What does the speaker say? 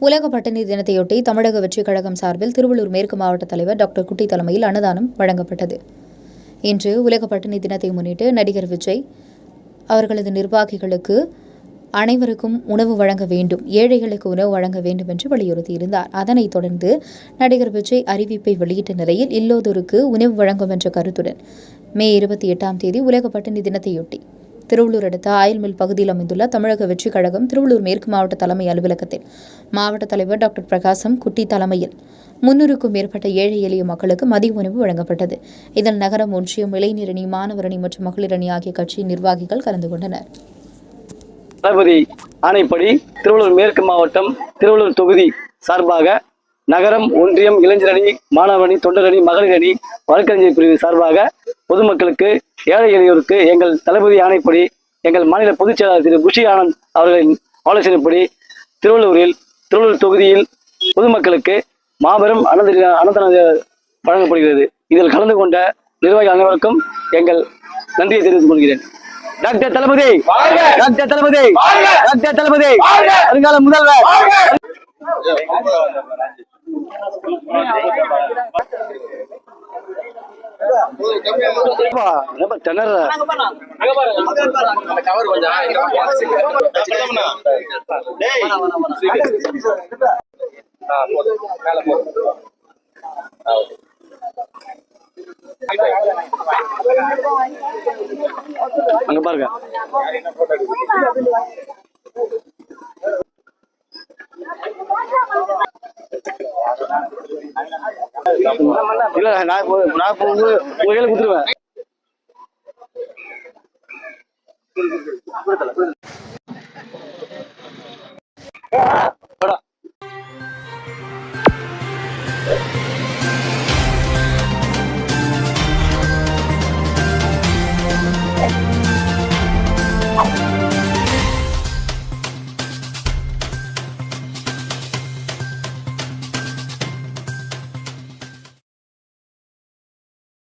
உலக பட்டினி தினத்தையொட்டி தமிழக வெற்றிக் கழகம் சார்பில் திருவள்ளூர் மேற்கு மாவட்ட தலைவர் டாக்டர் குட்டி தலைமையில் அன்னதானம் வழங்கப்பட்டது. இன்று உலக பட்டினி தினத்தை முன்னிட்டு நடிகர் விஜய் அவர்களது நிர்வாகிகளுக்கு அனைவருக்கும் உணவு வழங்க வேண்டும் ஏழைகளுக்கு உணவு வழங்க வேண்டும் என்று வலியுறுத்தியிருந்தார். அதனைத் தொடர்ந்து நடிகர் விஜய் அறிவிப்பை வெளியிட்ட நிலையில் இல்லோதோருக்கு உணவு வழங்கும் என்ற கருத்துடன் மே இருபத்தி எட்டாம் தேதி உலக பட்டினி தினத்தையொட்டி திருவள்ளூர் அடுத்த ஆயில்மில் பகுதியில் அமைந்துள்ள தமிழக வெற்றிக் கழகம் திருவள்ளூர் மேற்கு மாவட்ட தலைமை அலுவலகத்தில். மாவட்ட தலைவர் டாக்டர் பிரகாசம் குட்டி தலைமையில். முன்னூறுக்கும் மேற்பட்ட ஏழை எளிய மக்களுக்கு மதிய உணவு வழங்கப்பட்டது. இதில் நகரம் ஒன்றியம் இளைஞரணி மாணவரணி மற்றும் மகளிரணி ஆகிய கட்சியின் நிர்வாகிகள் கலந்து கொண்டனர். தளபதி ஆணைப்படி திருவள்ளூர் மேற்கு மாவட்டம் திருவள்ளூர் தொகுதி சார்பாக நகரம் ஒன்றியம் இளைஞர் அணி தொண்டரணி மகளிரணி மகளிர் அணி வழக்கறிஞர் பிரிவு சார்பாக பொதுமக்களுக்கு ஏழை எளியோருக்கு எங்கள் தளபதி ஆணைப்படி எங்கள் மாநில பொதுச் செயலாளர் திரு. புஷி ஆனந்த் அவர்களின் ஆலோசனைப்படி திருவள்ளூரில் திருவள்ளூர் தொகுதியில் பொதுமக்களுக்கு மாபெரும் அன்னத அன்னதான வழங்கப்படுகிறது. இதில் கலந்து கொண்ட நிர்வாகிகள் அனைவருக்கும் எங்கள் நன்றியை தெரிவித்துக் கொள்கிறேன். Doctor Thalapathy doctor Thalapathy doctor Thalapathy வருங்கால முதல்வர். அப்பா, திணற அங்க பாருங்க. இல்ல நான் நான் இப்போ உங்க கையில கொடுத்துருவேன்.